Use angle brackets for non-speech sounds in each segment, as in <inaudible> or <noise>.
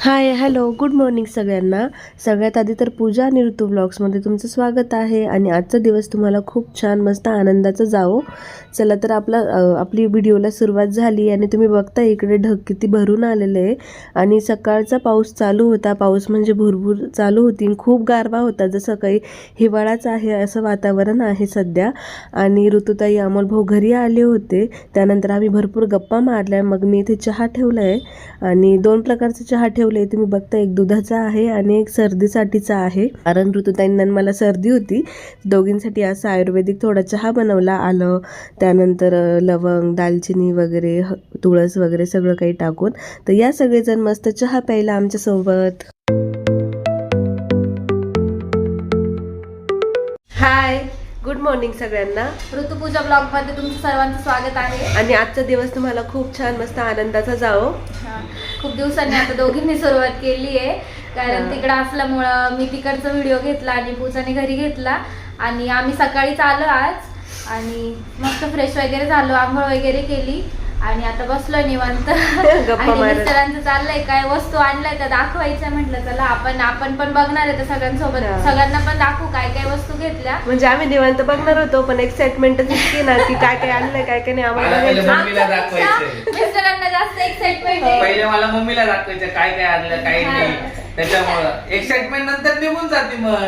Hi hello good morning सगळ्यांना. सगळ्यात आधी तर पूजा आणि ऋतू ब्लॉग्समध्ये तुमचं स्वागत आहे आणि आजचा दिवस तुम्हाला खूप छान मस्त आनंदाचा जावो. चला तर आपला आपली व्हिडिओला सुरुवात झाली आणि तुम्ही बघता इकडे ढग किती भरून आलेले आहे. आणि सकाळचा पाऊस चालू होता. पाऊस म्हणजे भुरभूर चालू होती आणि खूप गारवा होता. जसं काही हिवाळाच आहे असं वातावरण आहे सध्या. आणि ऋतुताई अमोल भाऊ घरी आले होते. त्यानंतर आम्ही भरपूर गप्पा मारल्या. मग मी इथे चहा ठेवला आहे आणि दोन प्रकारचा चहा ठेवले तुम्ही बघता एक दुधाचा आहे आणि एक सर्दीसाठीचा आहे. कारण ऋतुताईंना मला सर्दी होती. दोघींसाठी असं आयुर्वेदिक थोडा चहा बनवला आलं. त्यानंतर लवंग दालचिनी वगैरे तुळस वगैरे सगळं काही टाकून. तर या सगळेजण मस्त चहा प्यायला आमच्यासोबत. मॉर्निंग सगळ्यांना. ऋतुपूजा ब्लॉगमध्ये तुमचं सर्वांचं स्वागत आहे. आणि आजचा दिवस तुम्हाला खूप छान मस्त आनंदाचा जावो. हा. खूप दिवसांनी आता दोघींनी सुरुवात केली आहे. कारण. तिकडं असल्यामुळं मी तिकडचा व्हिडिओ घेतला आणि पूजाने घरी घेतला. आणि आम्ही सकाळीच आलो आज. आणि मस्त फ्रेश वगैरे झालो आंघोळ वगैरे केली. आणि आता बसलोय निवांत. <laughs> गप्पा आणि मारत. मिस्टरांचं चाललंय काय वस्तू आणलाय त्या दाखवायच्या म्हटलं चला आपण आपण पण बघणार आहे सगळ्यांसोबत. सगळ्यांना पण दाखवू काय काय वस्तू घेतल्या. म्हणजे आम्ही निवांत बघणार होतो पण एक्साइटमेंटच इतकी ना की काय काय आणलंय काय काय नाही आम्हाला. मिस्टरांना जास्त एक्साइटमेंट आहे. पहिले मला मम्मीला दाखवायचं काय काय आणलं काही नाही. त्याच्यामुळं. एक्साइटमेंट नंतर निघून जाते मग.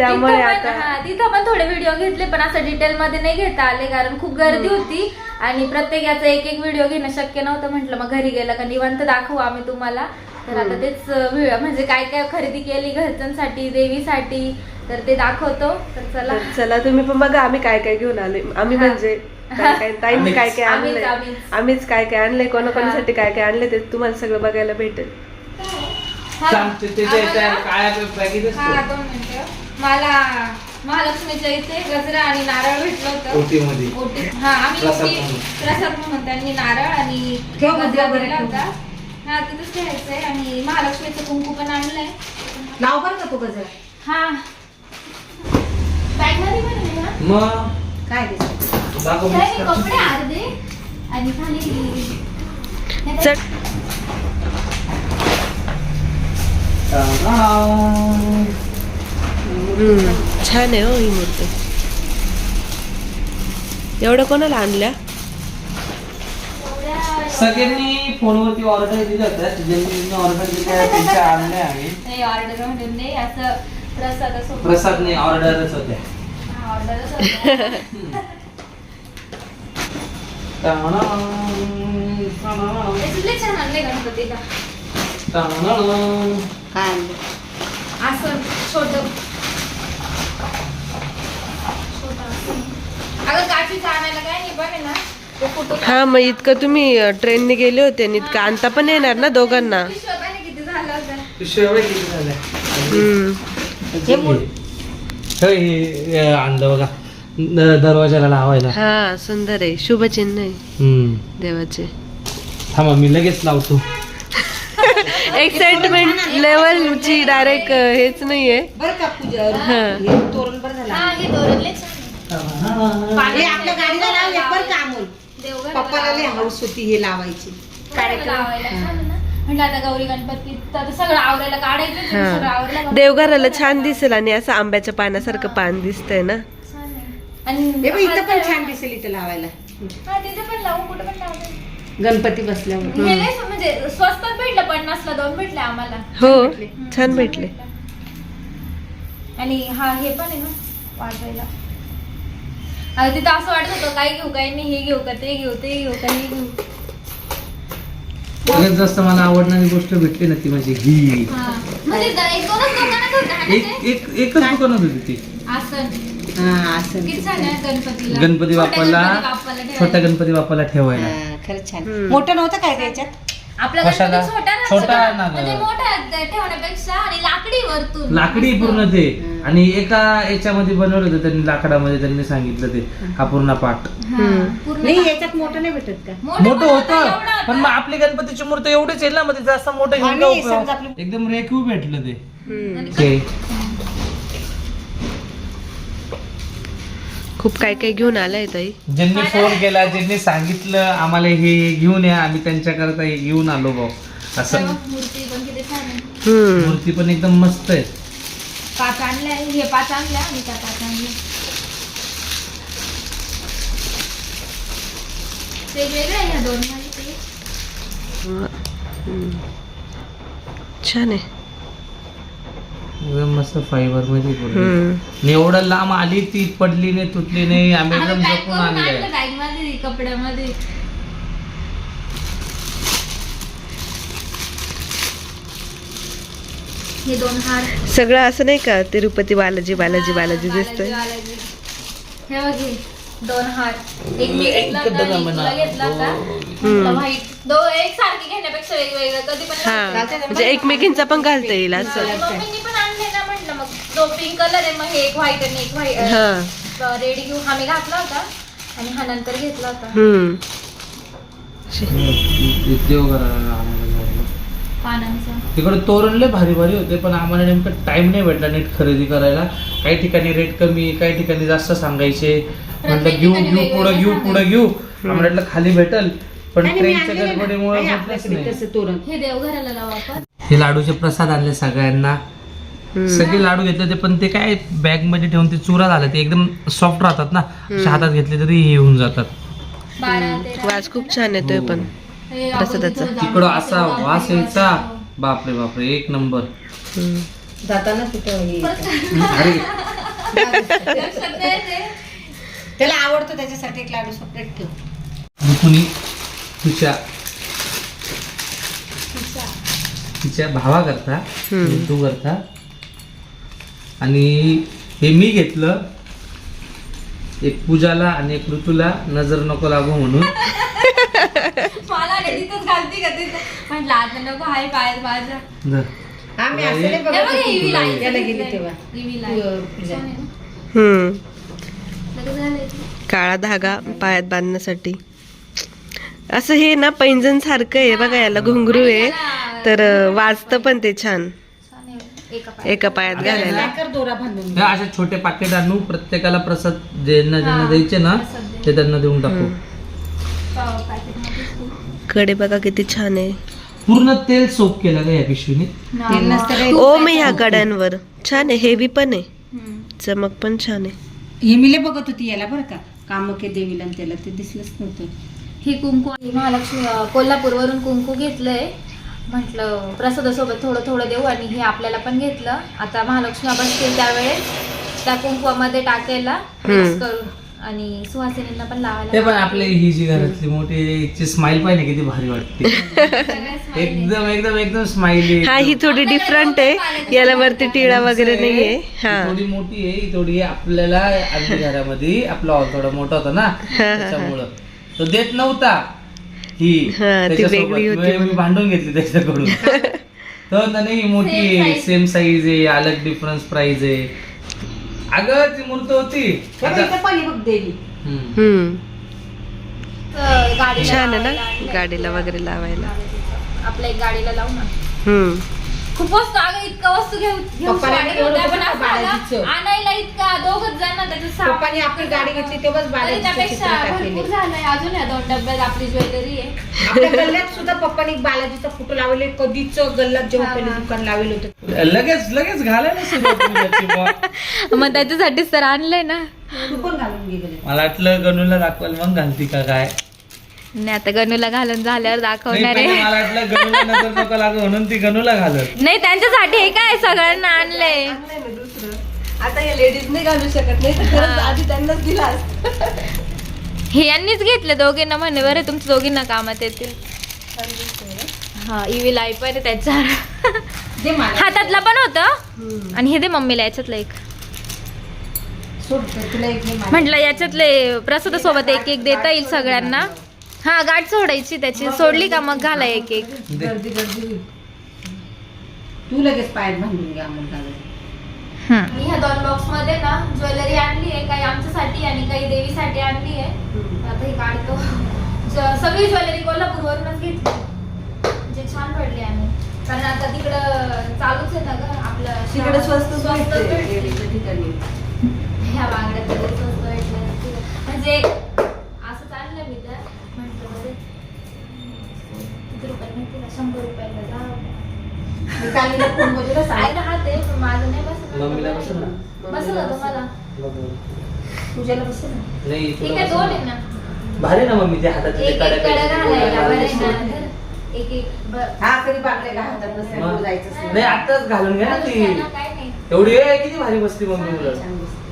त्यामुळे तिथं पण- आता हा, तिथं पण थोडे व्हिडिओ घेतले पण असं डिटेल मध्ये नाही घेता आले कारण खूप गर्दी होती. आणि प्रत्येकाचा एक एक व्हिडिओ घेणं शक्य नव्हतं म्हटलं मग घरी गेलं का निवांत दाखवू आम्ही तुम्हाला. तर आता तेच अं, व्हि- म्हणजे काय काय खरेदी केली घरच्यांसाठी देवीसाठी तर ते दाखवतो. तर चला. चला तुम्ही पण बघा आम्ही काय काय घेऊन आले आम्ही हा. म्हणजे काय काय <laughs> ताईंनी काय काय आम्हीच, आणलंय आम्हीच. काय काय आणलंय? कोणाकोणासाठी काय काय आणलंय ते तुम्हाला सगळं बघायला भेटेल. हा, सांगते ते जे त्या मला महालक्ष्मीच्या इथे गजरा आणि नारळ भेटलं होतं. ओटी मध्ये ओटी हा आम्ही प्रसाद ओटी म्हणून. प्रसाद म्हणून त्यांनी नारळ आणि गजरा दिला होता. हा तिथंच ठेवायचंय आणि महालक्ष्मीचं कुंकू पण आणलंय. नाव बरं का तू गजर? हा. बॅगमध्ये पण आहे ना? मग? काय दाखव नाही. कपडे अर्धे आणि खाली चट छान आहे हो ही मूर्ती. एवढं कोणाला आणल्या? सगळ्यांनी फोनवरती ऑर्डर दिल्या होत्या ज्यांनी ऑर्डर दिल्या त्यांच्या आणल्या आम्ही ऑर्डर म्हणून नाही असं प्रसादासोबत. प्रसाद नाही ऑर्डरच होत्या. होतं. <laughs> काय आणलं असं छोट अगं काठीचं आणायला काय नाही पण आहे ना ते फोटो हा मग इतकं तुम्ही ट्रेनने गेले होते आणि इतकं आणता पण येणार ना दोघांना. हे हे- हे आणलं बघा. दरवाजाला लावायला. हा सुंदर आहे. शुभचिन्ह आहे. हम्म. देवाचे. थांबा मी लगेच लावतो. एक्साइटमेंट लेवलची डायरेक्ट हेच नाहीये. बरं का पूजा? हा. हे तोरण बरं झालं. हा आपल्या गाडीला लाव एक बरं का अमोल देवघर पप्पाला लय हौस होती हे लावायची. देवघराला छान दिसेल आणि असं आंब्याच्या पानासारखं पान दिसतंय ना? इथं पण छान दिसेल इथं लावायला. गणपती बसल्यावर. लय म्हणजे स्वस्तात भेटलं पन्नासला दोन भेटले आम्हाला. हो छान भेटले. आणि हा हे पण आहे ना वाजवायला. आता तिथं असं वाटत होतं काय घेऊ काय नाही हे घेऊ का ते घेऊ ते घेऊ का हे घेऊ. सगळ्यात जास्त मला आवडणारी गोष्ट भेटली ना ती म्हणजे ही हा. म्हणजे द- एक दोनच दुकानात होतं ना एक ते? एक एकच दुकानात होती ती. आसन. हा असं किती छान आहे गणपतीला. गणपती छोट्या बाप्पाला गणपती बाप्पाला ठेवायला. गणपती बाप्पाला ठेवायला. हा, खरंच छान. मोठं नव्हतं काय त्याच्यात? आपला कशाला? गणपती छोटा ना छोटा छोटा. ना. गं. म्हणजे मोठा ठेवण्यापेक्षा आणि लाकडी वरतून. लाकडी पूर्ण ते. आणि एका याच्यामध्ये बनवलं होतं त्यांनी लाकडामध्ये त्यांनी सांगितलं ते. हा पूर्ण पाठ. हा, पूर्ण नाही याच्यात मोठं नाही भेटत का? मोठं होतं एवढं पण मग आपली गणपतीची मूर्ती एवढीच आहे ना मध्ये जास्त मोठं घेऊन आणि काय समजा उपयोग? आपली- एकदम रेखीव भेटलं ते. हम्म. ते खूप काय काय घेऊन आलाय ताई? ज्यांनी फोन केला ज्यांनी सांगितलं आम्हाला हे घेऊन या आम्ही त्यांच्याकरता हे घेऊन आलो भाऊ. असं. मूर्ती पण किती छान आहे. हम्म. मूर्ती पण एकदम मस्त आहे. पाच आणल्या हे पाच आणल्या आणि त्या पाच आणल्या. वेगवेगळ्या आहे ह्या दोन माहिती. छान आहे. एकदम मस्त फायबरमध्ये आणि एवढं लांब आली ती पडली नाही तुटली नाही आम्ही एकदम जपून आणलं बॅगमध्ये कपड्यामध्ये? हे दोन हार. सगळं असं नाही का? तिरुपती बालाजी बालाजी बालाजी दिसतंय. बालाजी. हे बघ दोन हार एक मी घेतला होता एक तुला घेतला होता. म्हटलं व्हाईट दो एक सारखी घेण्यापेक्षा वेगवेगळं. कधी पण हा. म्हणजे एकमेकींचा पण घालता येईल असं. मम्मीनी पण आणले ना म्हटलं मग तो पिंक कलर आहे मग हे एक व्हाईट आणि एक व्हाईट हा. रेड घेऊ हा मी घातला होता. आणि हा नंतर घेतला होता. हम्म. देव करायला आम्हाला लागलं. पानांचा तिकडे तोरण लय भारी भारी होते पण आम्हाला नेमकं टाइम नाही भेटला नीट खरेदी करायला. काही ठिकाणी रेट कमी काही ठिकाणी जास्त सांगायचे. म्हटलं घेऊ घेऊ पुढं घेऊ पुढं घेऊ. आम्हाला वाटलं खाली भेटल पण ट्रेनच्या. गडबडीमुळे भेटलंच नाही. तोरण? हे देवघराला लावू आपण. हे लाडूचे प्रसाद आणले सगळ्यांना. सगळे लाडू घेतले होते पण ते काय बॅगमध्ये ठेवून ते चुरा झाले ते एकदम सॉफ्ट राहतात ना. असे हातात घेतले तरी हे होऊन जातात. वास खूप छान येतोय पण हे प्रसादाचा. तिकडं असा वास यायचा. बापरे बापरे एक नंबर. जाताना तिथं हे. अरे. <laughs> त्याला आवडतो त्याच्यासाठी एक लाडू सेपरेट ठेव दुकुनी तिच्या तिच्या भावा करता. तू करता आणि हे मी घेतलं एक पूजाला आणि एक ऋतूला नजर नको लागू म्हणून मला तिथंच घालते का तिथं म्हटलं आता नको हाय. हा असं नाही हे बघत हे होती. याला गेली. तेव्हा तू. अं, पूजा. आहे? हम्म घालायचं. काळा धागा पायात बांधण्यासाठी असं हे ना पैंजण सारखं आहे बघा याला घुंगरू आहे तर वाजतं पण ते छान. एका पायात. घालायला साखर दोरा बांधून हे असे छोटे पाकिट आणू प्रत्येकाला प्रसाद ज्यांना ज्यांना द्यायचे ना. ते त्यांना देऊन टाकू. कडे बघा किती छान आहे पूर्ण तेल सोप केलं का या पिशवीने. ओ मी ह्या कड्यांवर छान आहे हेवी पण आहे. चमक पण छान आहे हे मिले बघत होती याला बरं का? कामके देवीला आणि त्याला ते दिसलंच नव्हतं. हे कुंकू आहे महालक्ष्मी कोल्हापूरवरून कुंकू घेतलंय. म्हटलं प्रसादासोबत थोडं थोडं देऊ आणि हे आपल्याला पण घेतलं. आता महालक्ष्मी बसतील त्यावेळेस. त्या कुंकवामध्ये टाकायला मिक्स हम्म. आणि सुहासिनींना पण लावायला ते पण आपली ही जी घरातली मोठी स्माइल पाहिजे किती भारी वाटते. <laughs> एकदम एकदम एकदम स्माइली हा ही थोडी डिफरंट आहे. याला वरती टिळा वगैरे नाहीये. हा थोडी मोठी आहे. ही थोडी आपल्याला आधी घरामध्ये आपला हॉल थोडा मोठा होता ना. त्याच्यामुळं. तो देत नव्हता. ही हा, ती त्याच्यासोबत. वेगळी होती मी- मी म्हणून. भांडून घेतली त्याच्याकडून. <laughs> तो म्हणतो, नाही ही मोठी. सेम साईज आहे. अलग डिफरन्स प्राइस आहे. अगं ती मूर्त होती. तेव्हा आता- इथं पण ही बघ देवी. हम्म. हम्म. तर गाडीला छान आहे ना. गाडीला वगैरे लावायला. आपल्या एक गाडीला लावू ना. हम्म. खूप वस्तू अगं इतका वस्तू घेऊ घेऊ पप्पाला वाटत एवढं होत्या, पण कसं असं बाळाजीचं? अगं आणायला इतका दोघच जण ना त्याचं सामान- पप्पानी आपली गाडी घेतली तेव्हाच तरी बालाजीचं चित्र त्यापेक्षा भरपूर. झालंय अजून या दोन डब्यात आपली ज्वेलरी आहे आपल्या गल्ल्यात सुद्धा पप्पानी बालाजीचा फोटो लावले कधीच गल्ल्यात जेव्हा पहिले. दुकान लावलेलं होतं लगेच लगेच घालायला सुरुवात पूजाची बुवा. मग त्याच्यासाठीच तर आणलंय ना तू पण घालून. मला वाटलं गणूला दाखवायला मग घालती का काय नाही आता गणूला घालून झाल्यावर दाखवणार आहे. म्हणून ती गणूला घालत नाही त्यांच्यासाठी हे काय सगळ्यांना आणलंय? आता हे लेडीज नाही घालू शकत नाही तर खरंच आधी त्यांनाच दिला हे यांनीच घेतले दोघींना म्हणे बरं तुमच्या दोघींना कामात येतील. हा इवी लाई पण आहे दे मला. हातातला पण होतं? आणि हे दे मम्मीला याच्यातलं एक. सोड तर तुला एक घे मला. म्हटलं याच्यातले प्रसाद सोबत एक एक देता येईल सगळ्यांना. हा गाठ सोडायची त्याची. सोडली का मग घाला एक एक. गर्दी गर्दी होईल. तू लगेच पायात बांधून घ्या मग. मी ह्या दोन बॉक्समध्ये ना ज्वेलरी आणली आहे काही आमच्यासाठी आणि काही देवीसाठी आणली आहे. आता हे काढतो. ज- सगळी ज्वेलरी कोल्हापूरवरूनच घेतली. जे छान पडली आम्ही कारण आता तिकडं चालूच आहे ना ग आपलं तिकडे स्वस्त स्वस्त भेटते ठिकाणी. ह्या बांगड्यात स्वस्त तिकडं. म्हणजे असं चाललं मी तर म्हटलं बरं किती रुपये माहिती का? शंभर रुपयाला फोन राहते पण माझं नाही बसत मम्मीला बसेल ना. बसलं का तुम्हाला पूजेला बसेल ना. नाही ठीक तुला आहे दोन बसेल. आहे ना. भारी ना मम्मी ते हाताचे ते एक काड्या एक कडा घालायला बरं आहे पाहिजे. ना एक एक ब- हा कधी घालतात मग. जायचं नाही आताच घालून घ्या ना ती. काय नाही. एवढी ए, किती भारी बसली मम्मी मुलं.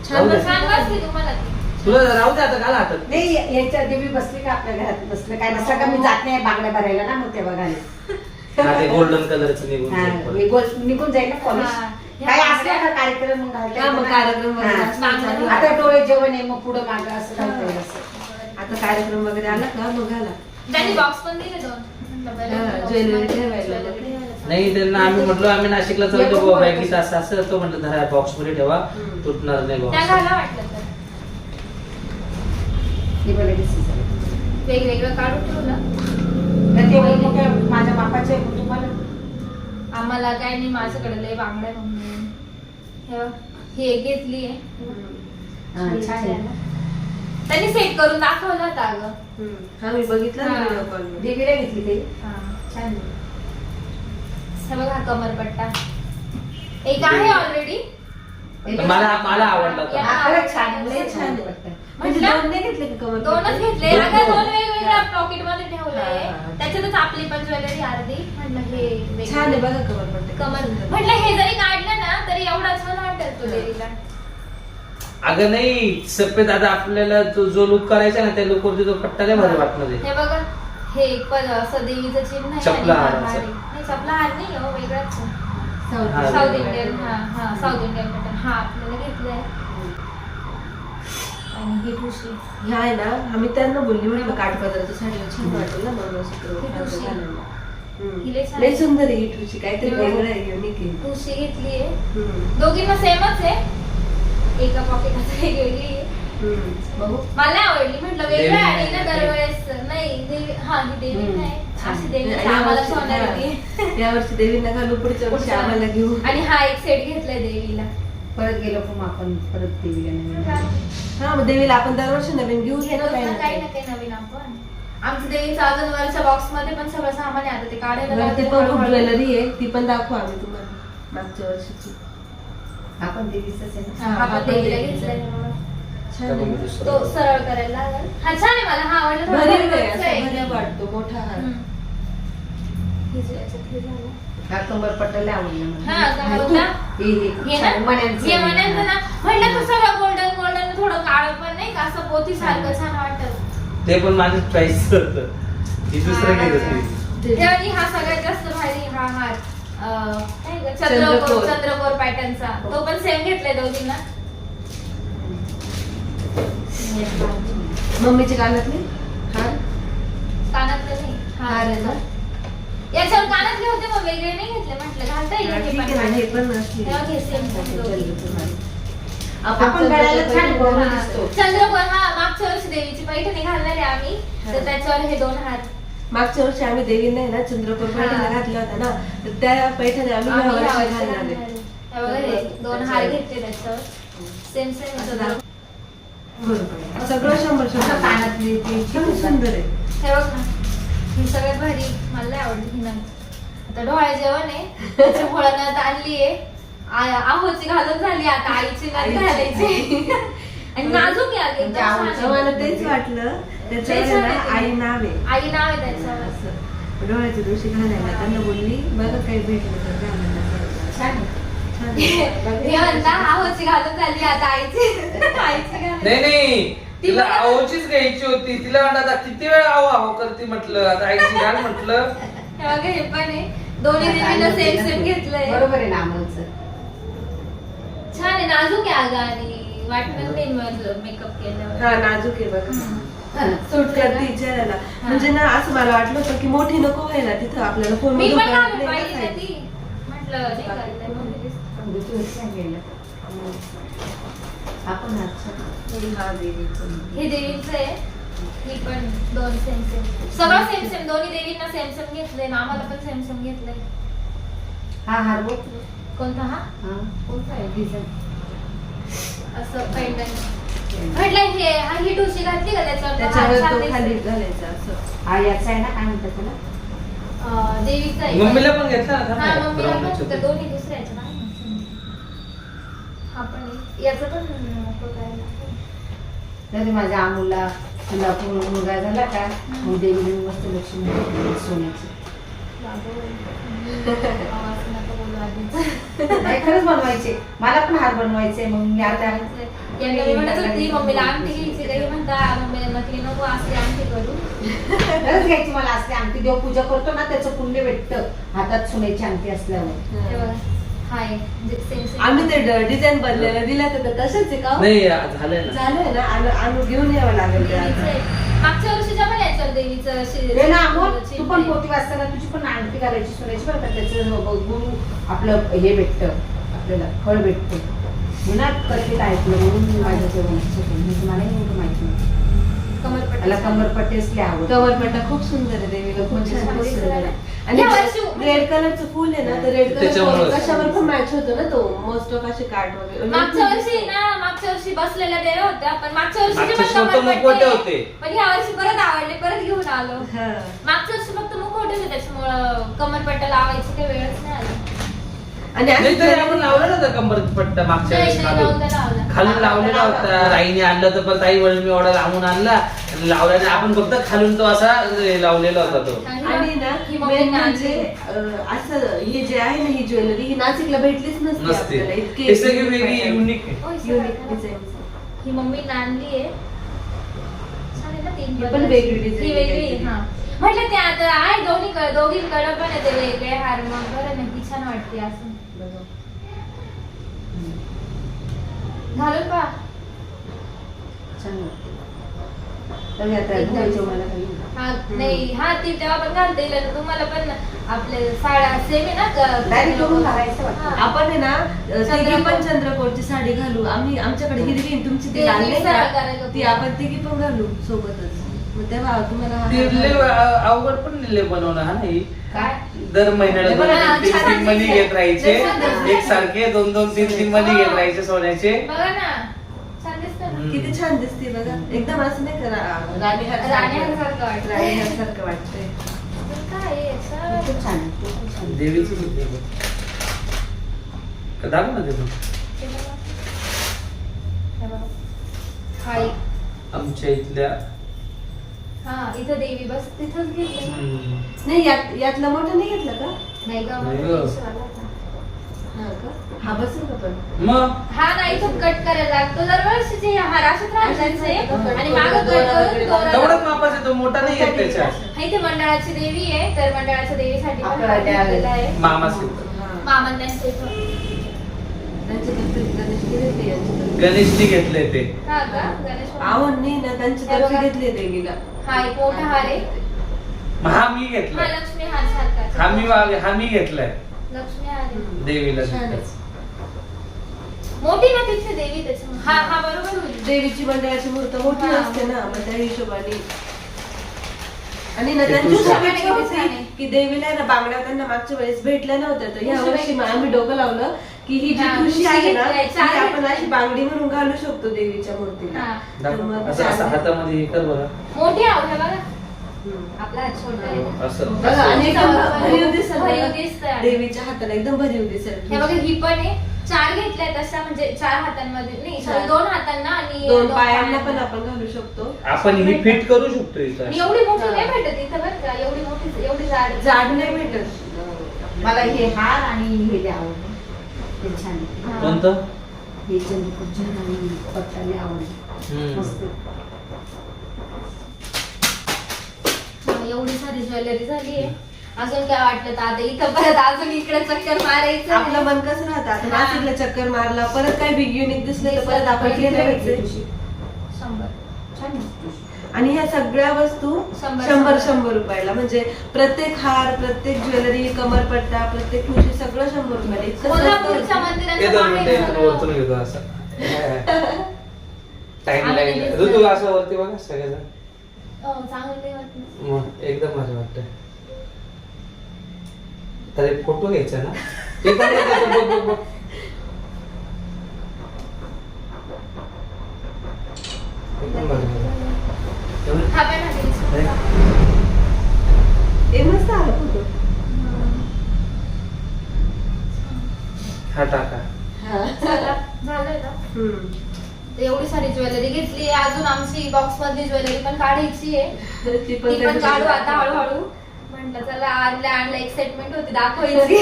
छान बसते तुम्हाला ती. तुला राहू दे आता घाला हातात नाही या- याच्या आधी मी बसली का आपल्या घरात बसलं काय नसलं का मी जात नाही बांगड्या भरायला ना मग तेव्हा हा, ते गोल्डन कलरचं निघून जाईल परत. गोल- निघून जाईल ना पॉलिश हा. काय असला ना कार्यक्रम मग घालता हा, येतं मग ना. कार्यक्रम वगैरे हा. असला चालू. आता डोळे जेवण आहे मग पुढं मागं असं घालता येईल असं आता कार्यक्रम वगैरे आला का मग घाला त्यांनी बॉक्स पण दिले दोन हा, ज्वेलरी ठेवायला. नाही त्यांना आम्ही म्हटलो आम्ही नाशिकला चालतो बघू. बॅगीत असं असं तो म्हटलं धरा बॉक्समध्ये ठेवा. तुटणार नाही त्या बॉक्स घाला वाटलं तर हे disease आहे. वेगवेगळं काढून ठेवलं माझ्या बापाचे तुम्हाला आम्हाला काय नाही माझ्याकडे लय बांगड्या म्हणून हे ही घेतली आहे हा. त्यांनी सेट करून दाखवलं होतं अगं. हा मी बघितलं हा. देवीला घेतली ते हा. छान. हे बघा कमरपट्टा एक आहे ऑलरेडी मला मला आवडला हा, खरंच छान. लय छान. वाटतं. म्हणजे म्हटलं? दोन नाही घेतले का कमर दोनच घेतले दोन अगं दोन. दोन वेगवेगळ्या पॉकेटमध्ये ठेवलंय हा. त्याच्यातच आपली पण ज्वेलरी अर्धी म्हटलं हे वेगळं. छान आहे बघा कमर म्हटलं हे जरी काढलं ना तरी एवढा छान वाटत तो. देवीला अगं नाही सफेद आता आपल्याला तो जो लुक करायचा ना त्या लुक वरती तो पट्टा लय भारी वाटणार आहे हे बघा हे पण असं देवीचं चिन्ह आहे चपला हार हा असं. नाही चपला हार नाही हो वेगळाच आहे. हा, साऊथ वेगळा. इंडियन हा हा साऊथ इंडियन पॅटर्न हा आपल्याला घेतलाय आणि ही ठुशी हे आहे ना आम्ही त्यांना बोलली म्हटलं काठपदराची साडी छान वाटेल ना. घालायला. हम्म. ही लय आहे. सुंदर आहे ही ठुशी काहीतरी हो. वेगळं आहे युनिक आहे ठुशी घेतलीये हम्म. दोघींना सेमच आहे एका पॉकेटात वेगवेगळी आहे हम्म. बघू मला आवडली म्हटलं वेगळं आणि ना नाही. दरवेळेस नाही देवी हा ही देवी. नाही छान. अशी देवी आणि आम्हाला यावर्षी- हा. देवींना घालू पुढच्या वर्षी आम्हाला घेऊ आणि हा एक सेट घेतलाय देवीला परत गेलो पण आपण परत देवीला नवीन हा मग देवीला आपण दरवर्षी नवीन घेऊ घेतो काही ना काही नवीन आपण. आमचं देवीचं अजून वरच्या बॉक्समध्ये पण सगळं सामान आहे. आता ते काढायला ती पण खूप. ज्वेलरी आहे. ती पण दाखवू आम्ही तुम्हाला मागच्या वर्षीची. आपण देवीच आहे आपण देवीला. घेतलाय. तो सरळ करायला लागेल. हा छान आहे मला. हा आवडला. वाटतो. मोठा हार. हे हे. हा. हा. हे हे हे हे म्हटलं तू सगळं गोल्डन गोल्डन थोडं काळ पण नाही का? असं पोथी सारखं छान वाटत. ते पण माझं चॉईस होतं. ती दुसरं हा. घेत होती ते- आणि हा सगळ्यात जास्त भारी हा हार? चंद्रकोर. चंद्रकोर. चंद्रकोर पॅटर्नचा. तो पण सेम घेतलाय दोघींना. मम्मीची कानातली? हार? कानातले नाही. हार आहे ना? याच्यावर कानातले होते मग वेगळे नाही घेतले म्हटलं घालता येईल हा. आपण छान. दिसतो. चंद्रकोर मागच्या वर्षी देवीची पैठणी घालणार आम्ही. तर त्याच्यावर हे दोन हात मागच्या वर्षी आम्ही देवीने ना चंद्रपूर. पैठण्या घातल्या होत्या ना तर त्या पैठणी आम्ही ह्या वर्षी घालणार आहे. हे बघा हे दोन हार घेतले त्याच्यावर सेम सेम बरोबर. सगळं शंभर शंभर कानातली ती किती सुंदर आहे हे बघ ना ही सगळ्यात भारी. मला लय आवडली ही नथ आता डोळ्या जेवण आहे. त्याच्यामुळे नथ आणली आहे. आहोची घालून झाली आता आईची आईची. घालायची. आणि नाजूक आहे म्हणजे छान आऊचं आहे. मला तेच वाटलं. त्याच्यावर आहे ना आई नाव आहे. आई नाव आहे त्याच्यावर असं. डोळ्याच्या दिवशी घालायला. त्यांना बोलली बघा काही भेटलं तर घालायला छान आहे. छान आहे. हे म्हणता आहोची घालून झाली आता आईची. आईची घालून नाही. तिला आवचीच घ्यायची होती. तिला म्हणलं आता किती वेळ आहो आहो करते? म्हटलं आता आईची घाल म्हटलं. हे बघा हे पण आहे. दोन्ही देवीनं सेम सेम घेतलंय. बरोबर आहे ना अमोलचं? छान आहे नाजूक आहे अगं आणि वाटणार नाही मेकअप केल्यावर. हा नाजूक आहे बघा. हा. सूट करते चेहऱ्याला म्हणजे ना असं मला वाटलं होतं की मोठी नको व्हायला तिथं आपल्याला फोन मी पण घालून म्हटलं नाही म्हणून. म्हणजे. आपण छान. हा देवीचं. आहे. ही पण दोन सेम सेम सगळं सेम सेम दोन्ही देवींना सेम सेम घेतलंय. ना आम्हाला पण सेम सेम घेतलंय. हा हार बघ कोणता हा? हा. कोणता आहे? डिझाईन. असं पेंडंट म्हटलं हे हा ही ठुशी घातली का त्याच्यावर. खाली घालायचा असं. हा याचा आहे ना? काय म्हणतात त्याला? अं, देवीचा आहे. मम्मीला पण घेतला हा मम्मीला पण. दोन्ही दुसऱ्याचे ना? हा पण. याचं पण. तरी माझ्या आमूला तुला पूर्ण मुलगा झाला का? मग देवीने मस्त लक्ष्मी सोन्याची. खरंच बनवायचे. मला पण हार बनवायचे. मग मी आता मम्मीला आमटी घ्यायची काही म्हणता. मम्मीला म्हटली नको असली आमटी करू. खरंच घ्यायची मला असते आमटी. देवपूजा करतो ना त्याचं पुण्य भेटतं. हातात सोन्याची आमटी असल्यावर. हाय. आम्ही ते डिझाईन बनलेलं दिल्या तर तसंच आहे का हो? नाही झालंय ना झालंय ना आणू आणू घेऊन यावं लागेल ते आता. मागच्या वर्षीच्या पण याच्यावर देवीचं शि- हे ना अमोल तू पण. पोती वाचताना तुझी पण आमटी घालायची सोन्याची बरं का त्याचं बघून आपलं हे भेटतं आपल्याला फळ भेटतं मी ना कधीच ऐकलं म्हणून मी माझ्या माहिती नाही. मला कमरपट्टी असली आवड कमरपट्टा खूप सुंदर आहे देवीला खूप दिसतोय. दिसतोय ना? आणि रेड कलरचं फुल आहे ना तर रेड कलर. कशावर पण मॅच होतो ना तो मोस्ट ऑफ असे कार्ड वगैरे मागच्या वर्षी ना मागच्या वर्षी बसलेल्या देव्या होत्या पण मागच्या वर्षी. पण या वर्षी परत आवडले परत घेऊन आलो हा. मागच्या वर्षी फक्त मुखवटे होते त्याच्यामुळं कमरपट्टा लावायची काही वेळच नाही आली आणि नाही असं तरी आपण लावला नव्हता कंबर पट्टा मागच्या वेळेस खालून लावला. लावलेला होता. ताईने आणलं तर पण ताई वडील मी एवढा लावून आणला. आणि लावल्याने आपण फक्त खालून तो असा लावलेला होता तो. आणि ना ही म्हणजे. अं, असं हे जे आहे ना ही ज्वेलरी ही नाशिकला भेटलीच नसते नसते. आपल्याला. इतकी हे सगळी वेगळी युनिक. डिझाईन ही मम्मी आणली आहे. ही पण. वेगळी design ही आहे वेगळी काहीतरी. हा. म्हटलं ते आता आहे दोन्ही दोघींकडे पण आहे ते वेगळे हार मग बरं नाही छान वाटते असं. घालून पा छान वाटतं. हा नाही हा ती तेव्हा पण घालता येईल आणि तुम्हाला पण साड्या सेम आहे ना हा. आपण आहे ना अं, तिघी पण चंद्रकोरची साडी घालू. आम्ही आमच्याकडे हिरवी आहे, तुमची. ती आपण तिघी पण घालू सोबतच. मग तेव्हा तुम्हाला हा- ते लय अ- अवघड पण लय बनवणं हा नाही काय दर महिन्याला दोन तीन तीन मनी. घेत राहायचे. एक सारखे दोन दोन तीन तीन मनी घेत राहायचे सोन्याचे बघा ना छान दिसतं ना हम्म. किती छान दिसते बघा एकदम असं नाही का रा- राणी वाटतं. वाटतंय काय आहे याचं? खूप छान आहे, खूप छान आहे. देवीची दाखव ना ते पण. ते बघा. हे बघा. हा एक. आमच्या इथल्या हा इथं देवी बस तिथंच घेतली. नाही यात यातला मोठा नाही घेतला का? नाही का नाही गं. होता. हा का हा बसेल का पण? मग? हा कट करायला लागतो. दरवर्षीचे हे हार असेच राहतात आणि मागं कट करून दोरा तेवढाच लावतो. मापाचा आहे तो मोठा नाही येत त्याच्यात हा इथे मंडळाची देवी आहे तर मंडळाच्या देवीसाठी पण आपल्याला हार द्यायला घेतलेला आहे. मामा हा. मामन गणेशने घेतले यांच्यातर्फे. गणेशनी घेतले ते. हा का? गणेश बाप्पा. आवडणी ना त्यांच्यातर्फे घेतले देवीला. हा मोठा हार? आहे मग हा मी हा घेतलाय लक्ष्मी हार सारखा हा मी वा- हा मी घेतलाय. लक्ष्मी हार. आहे देवीला छानच. मोठी ना तिथे देवी त्याच्यामुळे हा हा बरोबर होईल. देवीची मंडळाची मूर्त मोठी हा. असते ना मग त्या हिशोबाने. आणि ना ते त्यांची होती. की देवीला ना बांगड्या त्यांना मागच्या वेळेस भेटल्या नव्हत्या तर ह्या वर्षी मग. आम्ही डोकं लावलं. की ही जी हा, तुळशी आहे ना ती आपण. अशी बांगडी म्हणून घालू शकतो देवीच्या मूर्तीला हा. तर दाखव. मग असं असं छान. हातामध्ये हे कर बरं मोठी आव हे बघा हम्म. आपला हात छोटा आहे असं बघा आणि एकदम असं भरीव दिसेल भरीव बघा. दिसतंय आणि- देवीच्या हाताला एकदम भरीव दिसेल हे बघा ही पण आहे चार घेतल्या तशा म्हणजे चार हातांमध्ये नाही sorry, दोन हातांना आणि दोन पायांना. पण आपण घालू शकतो आपण ही फिट करू शकतो इथं आणि असं. एवढी मोठी नाही भेटत इथं बरं का एवढी मोठी एवढी जाड जाड नाही भेटत मला हे हार आणि हे द्या आवडलं ते छान आहे. हा. कोणतं आवडले हम्म. मस्त हा, एवढी सारी ज्वेलरी झाली आहे अजून काय वाटलं तर आता इथं परत अजून इकडे चक्कर मारायचं आपलं मन कसं राहतं आता. नाशिकला चक्कर मारला परत काही बिग युनिक दिसलं तर परत आपण घेणारच आहे. शंभर छान. आणि ह्या सगळ्या वस्तू शंभर- शंभर रुपयाला. म्हणजे प्रत्येक हार प्रत्येक ज्वेलरी कमरपट्टा प्रत्येक ठुशी सगळं शंभर रुपयाला. इतकं कोल्हापूरच्या. हे घेतो असं. <laughs> टाइम आम्ही लाईन लगेच ऋतू असं वरती बघा हो, चांगलं नाही वाटलं. मग एकदम भारी वाटतंय. तर फोटो घ्यायचा ना? ते पण नाही त्याचं बघ बघ बघ. एवढं- हा हा हे मस्त आलं फोटो हा. टाका ना? सारी ज्वेलरी घेतली अजून आमची बॉक्स मधली ज्वेलरी पण काढायची आहे. ती <laughs> ती पण काढू आता हळूहळू. म्हटलं चला आणल्या आणल्या एक्साइटमेंट होती दाखवायची.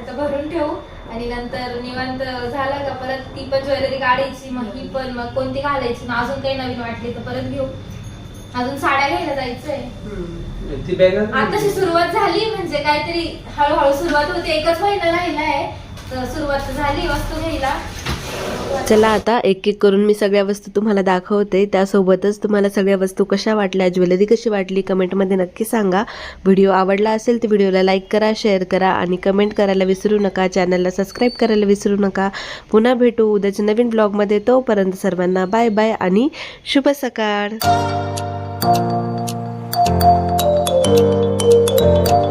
आता भरून ठेवू. आणि नंतर निवांत झाला का परत ती पण ज्वेलरी काढायची मग ही पण मग कोणती घालायची मग अजून काही नवीन वाटली तर परत घेऊ. अजून साड्या घ्यायला जायचंय. ती बॅग आताशी सुरुवात झाली म्हणजे काहीतरी हळूहळू सुरुवात होते. एकच महिना राहिला आहे. तर सुरुवात तर झाली वस्तू घ्यायला. चला आता एक एक करून मी सगळ्या वस्तू तुम्हाला दाखवते. त्यासोबतच तुम्हाला सगळ्या वस्तू कशा वाटल्या ज्वेलरी कशी वाटली कमेंटमध्ये नक्की सांगा. व्हिडिओ आवडला असेल तर व्हिडिओला लाईक करा शेअर करा आणि कमेंट करायला विसरू नका. चॅनलला सबस्क्राईब करायला विसरू नका. पुन्हा भेटू उद्याच्या नवीन ब्लॉगमध्ये तोपर्यंत सर्वांना बाय बाय आणि शुभ सकाळ. Thank you.